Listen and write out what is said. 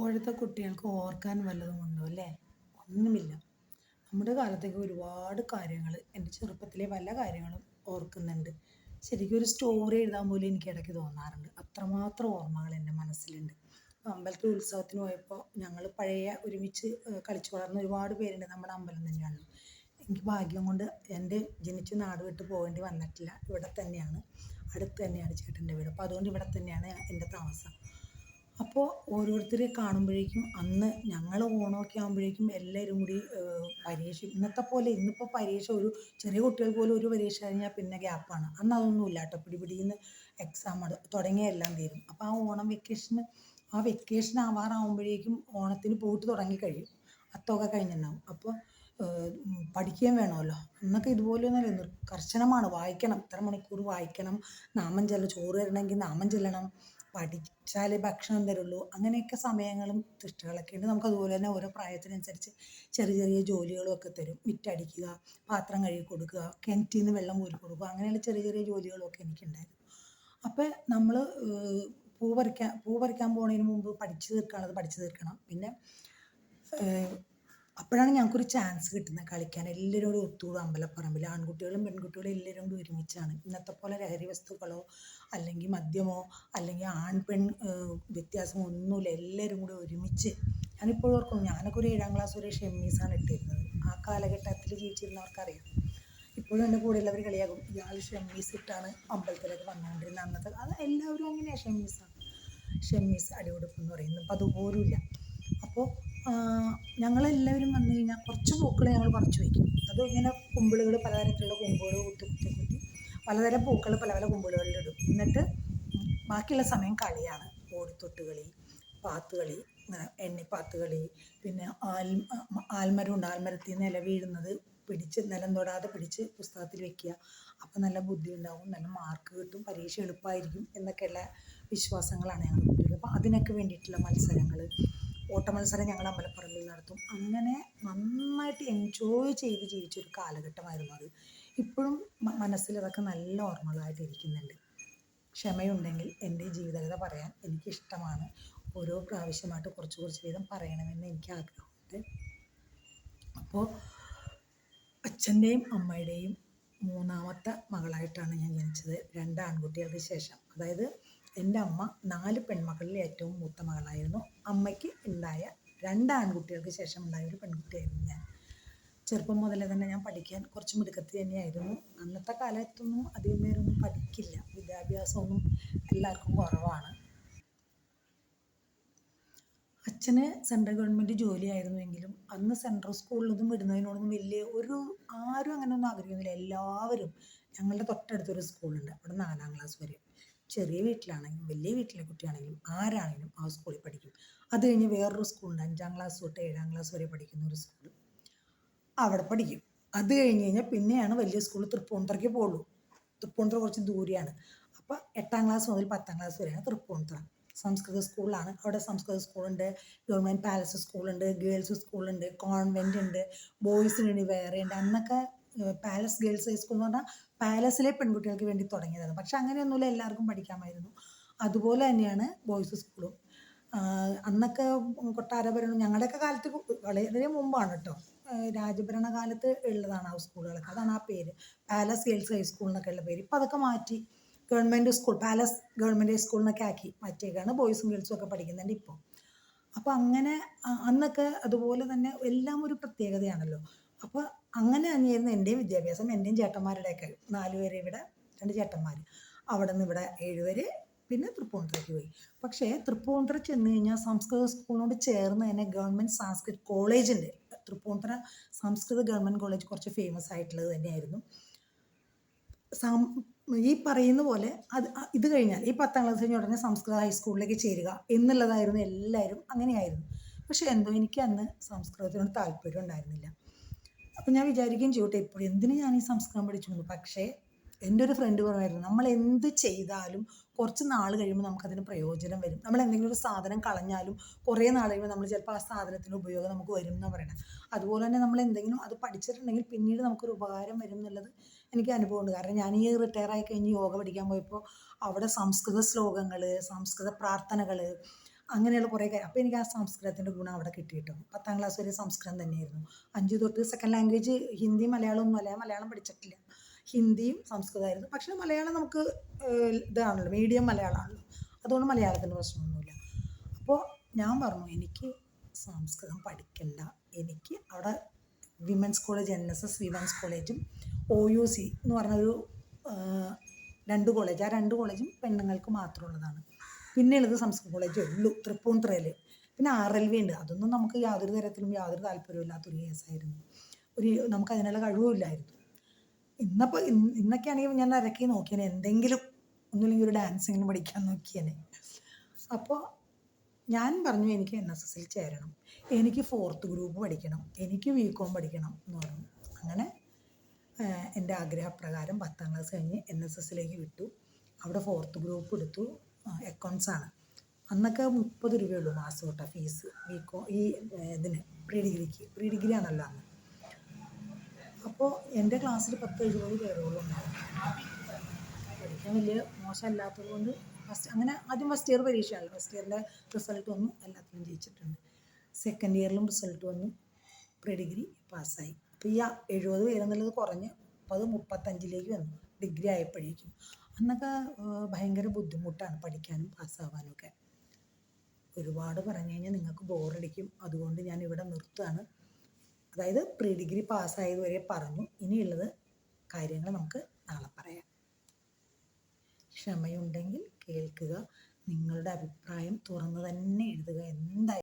ഇപ്പോഴത്തെ കുട്ടികൾക്ക് ഓർക്കാൻ വല്ലതും ഉണ്ടോ അല്ലേ? ഒന്നുമില്ല. നമ്മുടെ കാലത്തേക്ക് ഒരുപാട് കാര്യങ്ങൾ എന്റെ ചെറുപ്പത്തിലെ പല കാര്യങ്ങളും ഓർക്കുന്നുണ്ട്. ശരിക്കും ഒരു സ്റ്റോറി എഴുതാൻ പോലും എനിക്ക് ഇടയ്ക്ക് തോന്നാറുണ്ട്. അത്രമാത്രം ഓർമ്മകൾ എന്റെ മനസ്സിലുണ്ട്. അമ്പലത്തിൽ ഉത്സവത്തിന് പോയപ്പോൾ ഞങ്ങൾ പഴയ ഒരുമിച്ച് കളിച്ചു വളർന്ന ഒരുപാട് പേരുണ്ട് നമ്മുടെ അമ്പലം തന്നെയാണ്. എനിക്ക് ഭാഗ്യം കൊണ്ട് എന്റെ ജനിച്ച് നാട് വിട്ട് പോകേണ്ടി വന്നിട്ടില്ല. ഇവിടെ തന്നെയാണ്. അടുത്ത് തന്നെയാണ് ചേട്ടന്റെ വീട്. അപ്പോൾ അതുകൊണ്ട് ഇവിടെ തന്നെയാണ് എന്റെ താമസം. അപ്പോൾ ഓരോരുത്തരെ കാണുമ്പോഴേക്കും അന്ന് ഞങ്ങൾ ഓണമൊക്കെ ആകുമ്പോഴേക്കും എല്ലാവരും കൂടി പരീക്ഷ ഇന്നത്തെ പോലെ ഇന്നിപ്പോൾ പരീക്ഷ ഒരു ചെറിയ കുട്ടികൾ പോലും ഒരു പരീക്ഷ കഴിഞ്ഞാൽ പിന്നെ ഗ്യാപ്പാണ്. അന്ന് അതൊന്നും ഇല്ല കേട്ടോ പിടിപിടിന്ന് എക്സാം തുടങ്ങിയ എല്ലാം തീരും. അപ്പോൾ ആ ഓണം വെക്കേഷന് ആ വെക്കേഷൻ ആവാറാകുമ്പോഴേക്കും ഓണത്തിന് പോയിട്ട് തുടങ്ങി കഴിയും. അത്തൊക്കെ കഴിഞ്ഞിട്ടുണ്ടാവും. അപ്പോൾ പഠിക്കുകയും വേണമല്ലോ. അന്നൊക്കെ ഇതുപോലെയൊന്നുമല്ല കർശനമാണ് വായിക്കണം. ഇത്ര മണിക്കൂർ വായിക്കണം. നാമം ചെല്ലണം ചോറ് തരണമെങ്കിൽ നാമം ചെല്ലണം. പഠിച്ചാലേ ഭക്ഷണം തരുള്ളൂ. അങ്ങനെയൊക്കെ സമയങ്ങളും തിഷ്ടകളൊക്കെ ഉണ്ട്. നമുക്ക് അതുപോലെ തന്നെ ഓരോ പ്രായത്തിനനുസരിച്ച് ചെറിയ ചെറിയ ജോലികളും ഒക്കെ തരും. മിറ്റടിക്കുക പാത്രം കഴുകി കൊടുക്കുക കിണറ്റിൽ നിന്ന് വെള്ളം കോരി കൊടുക്കുക അങ്ങനെയുള്ള ചെറിയ ചെറിയ ജോലികളൊക്കെ എനിക്കുണ്ടായിരുന്നു. അപ്പോൾ നമ്മൾ പൂ പറിക്കാൻ പൂ പറിക്കാൻ പോകുന്നതിന് മുമ്പ് പഠിച്ചു തീർക്കാനുള്ളത് പഠിച്ചു തീർക്കണം. പിന്നെ അപ്പോഴാണ് ഞങ്ങൾക്കൊരു ചാൻസ് കിട്ടുന്നത് കളിക്കാൻ. എല്ലാവരും കൂടി ഒത്തുകൂടും. അമ്പലപ്പറമ്പിൽ ആൺകുട്ടികളും പെൺകുട്ടികളും എല്ലാവരും കൂടി ഒരുമിച്ചാണ്. ഇന്നത്തെ പോലെ ലഹരി വസ്തുക്കളോ അല്ലെങ്കിൽ മദ്യമോ അല്ലെങ്കിൽ ആൺ പെൺ വ്യത്യാസമോ ഒന്നുമില്ല. എല്ലാവരും കൂടി ഒരുമിച്ച് ഞാനിപ്പോഴും ഓർക്കും ഞാനൊക്കെ ഒരു ഏഴാം ക്ലാസ് വരെ ഷെമ്മീസാണ് ഇട്ടിരുന്നത്. ആ കാലഘട്ടത്തിൽ ജീവിച്ചിരുന്നവർക്കറിയാം. ഇപ്പോഴും എന്റെ കൂടെയുള്ളവർ കളിയാകും ഇയാൾ ഷെമ്മീസ് ഇട്ടാണ് അമ്പലത്തിലേക്ക് വന്നുകൊണ്ടിരുന്നത്. അന്നത്തെ അത് എല്ലാവരും അങ്ങനെയാണ് ഷെമ്മീസാണ് ഷെമ്മീസ് അടിയുടുപ്പ് എന്ന് പറയുന്നത്. അപ്പോൾ അതുപോലുമില്ല. അപ്പോൾ ഞങ്ങളെല്ലാവരും വന്നു കഴിഞ്ഞാൽ കുറച്ച് പൂക്കൾ ഞങ്ങൾ പറിച്ചു വയ്ക്കും അത് ഇങ്ങനെ കുമ്പിളുകൾ പലതരത്തിലുള്ള കുമ്പുകൾ കുത്തി കുത്തി കുത്തി പലതരം പൂക്കൾ പല പല കുമ്പിളുകളിലിടും എന്നിട്ട് ബാക്കിയുള്ള സമയം കളിയാണ്. ഓടിത്തൊട്ട് കളി പാത്ത് കളി എണ്ണിപ്പാത്ത് കളി പിന്നെ ആൽ ആൽമരം ഉണ്ട്. ആൽമരത്തിൽ നിന്ന് ഇല വീഴുന്നത് പിടിച്ച് നിലം തൊടാതെ പിടിച്ച് പുസ്തകത്തിൽ വെക്കുക. അപ്പം നല്ല ബുദ്ധി ഉണ്ടാവും. നല്ല മാർക്ക് കിട്ടും. പരീക്ഷ എളുപ്പമായിരിക്കും എന്നൊക്കെയുള്ള വിശ്വാസങ്ങളാണ് ഞങ്ങൾ കുട്ടികൾ അപ്പം അതിനൊക്കെ വേണ്ടിയിട്ടുള്ള മത്സരങ്ങൾ ഓട്ടമത്സരം ഞങ്ങൾ അമ്പലപ്പുറമ്പിൽ നടത്തും. അങ്ങനെ നന്നായിട്ട് എൻജോയ് ചെയ്ത് ജീവിച്ചൊരു കാലഘട്ടമായിരുന്നു അത്. ഇപ്പോഴും മനസ്സിൽ അതൊക്കെ നല്ല ഓർമ്മകളായിട്ട് ഇരിക്കുന്നുണ്ട് ക്ഷമയുണ്ടെങ്കിൽ എന്റെ ജീവിതകഥ പറയാൻ എനിക്കിഷ്ടമാണ്. ഓരോ പ്രാവശ്യമായിട്ട് കുറച്ച് കുറച്ച് വീതം പറയണമെന്ന് എനിക്ക് ആഗ്രഹമുണ്ട് അപ്പോൾ അച്ഛന്റെയും അമ്മയുടെയും മൂന്നാമത്തെ മകളായിട്ടാണ് ഞാൻ ജനിച്ചത്. രണ്ട് ആൺകുട്ടികൾക്ക് ശേഷം. അതായത് എന്റെ അമ്മ നാല് പെൺമക്കളിൽ ഏറ്റവും മൂത്ത മകളായിരുന്നു. അമ്മയ്ക്ക് ഉണ്ടായ രണ്ട് ആൺകുട്ടികൾക്ക് ശേഷം ഉണ്ടായ ഒരു പെൺകുട്ടിയായിരുന്നു ഞാൻ. ചെറുപ്പം മുതലേ തന്നെ ഞാൻ പഠിക്കാൻ കുറച്ച് മിടുക്കത്തി തന്നെയായിരുന്നു. അന്നത്തെ കാലത്തൊന്നും അധികം പേരൊന്നും പഠിക്കില്ല. വിദ്യാഭ്യാസമൊന്നും എല്ലാവർക്കും കുറവാണ്. അച്ഛന് സെൻട്രൽ ഗവൺമെന്റ് ജോലിയായിരുന്നുവെങ്കിലും അന്ന് സെൻട്രൽ സ്കൂളിലൊന്നും വിടുന്നതിനോടൊന്നും വലിയ ഒരു ആരും അങ്ങനെയൊന്നും ആഗ്രഹിക്കുന്നില്ല. എല്ലാവരും ഞങ്ങളുടെ തൊട്ടടുത്തൊരു സ്കൂളുണ്ട്. അവിടെ നാലാം ക്ലാസ് വരെ. ചെറിയ വീട്ടിലാണെങ്കിലും വലിയ വീട്ടിലെ കുട്ടിയാണെങ്കിലും ആരാണെങ്കിലും ആ സ്കൂളിൽ പഠിക്കും. അത് കഴിഞ്ഞ് വേറൊരു സ്കൂളുണ്ട്. അഞ്ചാം ക്ലാസ് തൊട്ട് ഏഴാം ക്ലാസ് വരെ പഠിക്കുന്ന ഒരു സ്കൂൾ. അവിടെ പഠിക്കും. അത് കഴിഞ്ഞ് കഴിഞ്ഞാൽ പിന്നെയാണ് വലിയ സ്കൂൾ തൃപ്പൂണിത്തറയ്ക്ക് പോകുള്ളൂ തൃപ്പൂണിത്തറ കുറച്ച് ദൂരെയാണ്. അപ്പോൾ എട്ടാം ക്ലാസ് മുതൽ പത്താം ക്ലാസ് വരെയാണ് തൃപ്പൂണിത്തറ. സംസ്കൃത സ്കൂളാണ് അവിടെ സംസ്കൃത സ്കൂളുണ്ട് ഗവൺമെന്റ് പാലസ് സ്കൂളുണ്ട് ഗേൾസ് സ്കൂളുണ്ട് കോൺവെന്റ് ഉണ്ട്. ബോയ്സിന് വേറെ ഉണ്ട്. അന്നൊക്കെ പാലസ് ഗേൾസ് ഹൈസ്കൂൾ എന്ന് പറഞ്ഞാൽ പാലസിലെ പെൺകുട്ടികൾക്ക് വേണ്ടി തുടങ്ങിയതാണ്. പക്ഷെ അങ്ങനെയൊന്നുമില്ല. എല്ലാവർക്കും പഠിക്കാമായിരുന്നു. അതുപോലെ തന്നെയാണ് ബോയ്സ് സ്കൂളും അന്നൊക്കെ കൊട്ടാരഭരണം ഞങ്ങളുടെയൊക്കെ കാലത്ത് വളരെ മുമ്പാണ് കേട്ടോ രാജഭരണ കാലത്ത് ഉള്ളതാണ് ആ സ്കൂളുകളൊക്കെ. അതാണ് ആ പേര്. പാലസ് ഗേൾസ് ഹൈസ്കൂൾ എന്നൊക്കെ ഉള്ള പേര്. ഇപ്പം അതൊക്കെ മാറ്റി. Government school palace government high school എന്നൊക്കെ ആക്കി മാറ്റിയേക്കാണ് ബോയ്സും ഗേൾസും ഒക്കെ പഠിക്കുന്നുണ്ട് ഇപ്പോൾ അപ്പോൾ അങ്ങനെ അന്നൊക്കെ അതുപോലെ തന്നെ എല്ലാം ഒരു പ്രത്യേകതയാണല്ലോ. അപ്പോൾ അങ്ങനെ തന്നെയായിരുന്നു എന്റെയും വിദ്യാഭ്യാസം എന്റെയും ചേട്ടന്മാരുടെയൊക്കെ. നാല് പേര് ഇവിടെ രണ്ട് ചേട്ടന്മാർ അവിടെ നിന്ന് ഇവിടെ ഏഴുപേര് പിന്നെ തൃപ്പൂണിത്തുറയ്ക്ക് പോയി. പക്ഷേ തൃപ്പൂണിത്തുറ ചെന്ന് കഴിഞ്ഞാൽ സംസ്കൃത സ്കൂളിനോട് ചേർന്ന് തന്നെ ഗവൺമെന്റ് സംസ്കൃത് കോളേജിന്റെ തൃപ്പൂണിത്തുറ സംസ്കൃത ഗവൺമെന്റ് കോളേജ് കുറച്ച് ഫേമസ് ആയിട്ടുള്ളത് തന്നെയായിരുന്നു. ഈ പറയുന്ന പോലെ അത് ഇത് കഴിഞ്ഞാൽ ഈ പത്താം ക്ലാസ് കഴിഞ്ഞ ഉടനെ സംസ്കൃത ഹൈസ്കൂളിലേക്ക് ചേരുക എന്നുള്ളതായിരുന്നു എല്ലാവരും അങ്ങനെയായിരുന്നു. പക്ഷെ എന്തോ എനിക്ക് അന്ന് സംസ്കൃതത്തിനോട് താല്പര്യം ഉണ്ടായിരുന്നില്ല. അപ്പം ഞാൻ വിചാരിക്കുകയും ചെയ്യട്ടെ ഇപ്പോൾ എന്തിനു ഞാൻ ഈ സംസ്കൃതം പഠിച്ചു? പക്ഷേ എന്റെ ഒരു ഫ്രണ്ട് പറഞ്ഞായിരുന്നു നമ്മൾ എന്ത് ചെയ്താലും കുറച്ച് നാൾ കഴിയുമ്പോൾ നമുക്കതിന് പ്രയോജനം വരും. നമ്മൾ എന്തെങ്കിലും ഒരു സാധനം കളഞ്ഞാലും കുറേ നാൾ കഴിയുമ്പോൾ നമ്മൾ ചിലപ്പോൾ ആ സാധനത്തിന്റെ ഉപയോഗം നമുക്ക് വരും എന്ന് പറയണത് അതുപോലെ തന്നെ നമ്മൾ എന്തെങ്കിലും അത് പഠിച്ചിട്ടുണ്ടെങ്കിൽ പിന്നീട് നമുക്കൊരു ഉപകാരം വരും എന്നുള്ളത് എനിക്ക് അനുഭവമുണ്ട്. കാരണം ഞാൻ ഈ റിട്ടയർ ആയി കഴിഞ്ഞ് യോഗ പഠിക്കാൻ പോയപ്പോൾ അവിടെ സംസ്കൃത ശ്ലോകങ്ങൾ സംസ്കൃത പ്രാർത്ഥനകൾ അങ്ങനെയുള്ള കുറേ കാര്യം. അപ്പോൾ എനിക്ക് ആ സംസ്കൃതത്തിന്റെ ഗുണം അവിടെ കിട്ടി കേട്ടോ പത്താം ക്ലാസ് വരെ സംസ്കൃതം തന്നെയായിരുന്നു. അഞ്ച് തൊട്ട് സെക്കൻഡ് ലാംഗ്വേജ് ഹിന്ദി മലയാളം ഒന്നും അല്ല മലയാളം പഠിച്ചിട്ടില്ല. ഹിന്ദിയും സംസ്കൃതമായിരുന്നു. പക്ഷേ മലയാളം നമുക്ക് ഇതാണല്ലോ മീഡിയം മലയാളമാണല്ലോ. അതുകൊണ്ട് മലയാളത്തിന് പ്രശ്നമൊന്നുമില്ല. അപ്പോൾ ഞാൻ പറഞ്ഞു എനിക്ക് സംസ്കൃതം പഠിക്കണ്ട. എനിക്ക് അവിടെ women's college N S S women's കോളേജും ഒ യു സി എന്ന് പറഞ്ഞൊരു രണ്ട് കോളേജ് ആ രണ്ട് കോളേജും പെണ്ണുങ്ങൾക്ക് മാത്രമുള്ളതാണ് പിന്നെ ഉള്ളത് സംസ്കൃത കോളേജേ ഉള്ളൂ തൃപ്പൂണിത്തുറയിൽ പിന്നെ ആർ എൽ വി ഉണ്ട്. അതൊന്നും നമുക്ക് യാതൊരു തരത്തിലും യാതൊരു താല്പര്യമില്ലാത്തൊരു കേസായിരുന്നു ഒരു നമുക്ക് അതിനുള്ള കഴിവുമില്ലായിരുന്നു. ഇന്നപ്പോൾ ഇന്നൊക്കെ ആണെങ്കിൽ ഞാൻ ഇറക്കി നോക്കിയേനെ. എന്തെങ്കിലും ഒന്നുമില്ലെങ്കിൽ ഒരു ഡാൻസിങ്ങിന് പഠിക്കാൻ നോക്കിയേനെ. അപ്പോൾ ഞാൻ പറഞ്ഞു എനിക്ക് എൻ എസ് എസിൽ ചേരണം. എനിക്ക് ഫോർത്ത് ഗ്രൂപ്പ് പഠിക്കണം. എനിക്ക് വി കോം പഠിക്കണം എന്ന് പറഞ്ഞു. അങ്ങനെ എന്റെ ആഗ്രഹപ്രകാരം പത്താം ക്ലാസ് കഴിഞ്ഞ് എൻ എസ് എസിലേക്ക് വിട്ടു. അവിടെ ഫോർത്ത് ഗ്രൂപ്പ് എടുത്തു. അക്കൗണ്ട്സ് ആണ്. അന്നൊക്കെ മുപ്പത് രൂപയുള്ളൂ മാസം കൊട്ട ഫീസ് വി കോം ഈ ഇതിന് പ്രീ ഡിഗ്രിക്ക് പ്രീ ഡിഗ്രി ആണല്ലോ അന്ന്. അപ്പോൾ എന്റെ ക്ലാസ്സിൽ പത്ത് എഴുപത് പേരോളം പഠിക്കാൻ വലിയ മോശമല്ലാത്തത് കൊണ്ട് ഫസ്റ്റ് അങ്ങനെ ആദ്യം ഫസ്റ്റ് ഇയർ പരീക്ഷയാണ് ഫസ്റ്റ് ഇയറിന്റെ റിസൾട്ട് വന്നു. എല്ലാത്തിലും ജയിച്ചിട്ടുണ്ട്. സെക്കൻഡ് ഇയറിലും റിസൾട്ട് വന്നു. പ്രീ ഡിഗ്രി പാസ്സായി അപ്പോൾ ഈ എഴുപത് പേരെന്നുള്ളത് കുറഞ്ഞ് മുപ്പത് മുപ്പത്തഞ്ചിലേക്ക് വന്നു. ഡിഗ്രി ആയപ്പോഴേക്കും. അന്നൊക്കെ ഭയങ്കര ബുദ്ധിമുട്ടാണ് പഠിക്കാനും പാസ്സാവാനും ഒക്കെ ഒരുപാട് പറഞ്ഞു കഴിഞ്ഞാൽ നിങ്ങൾക്ക് ബോറടിക്കും അതുകൊണ്ട് ഞാൻ ഇവിടെ നിർത്തുകയാണ്. അതായത് പ്രീ ഡിഗ്രി പാസ്സായത് വരെ പറഞ്ഞു. ഇനിയുള്ളത് കാര്യങ്ങൾ നമുക്ക് നാളെ പറയാം. ക്ഷമയുണ്ടെങ്കിൽ കേൾക്കുക. നിങ്ങളുടെ അഭിപ്രായം തുറന്നു തന്നെ എഴുതുക. എന്തായാലും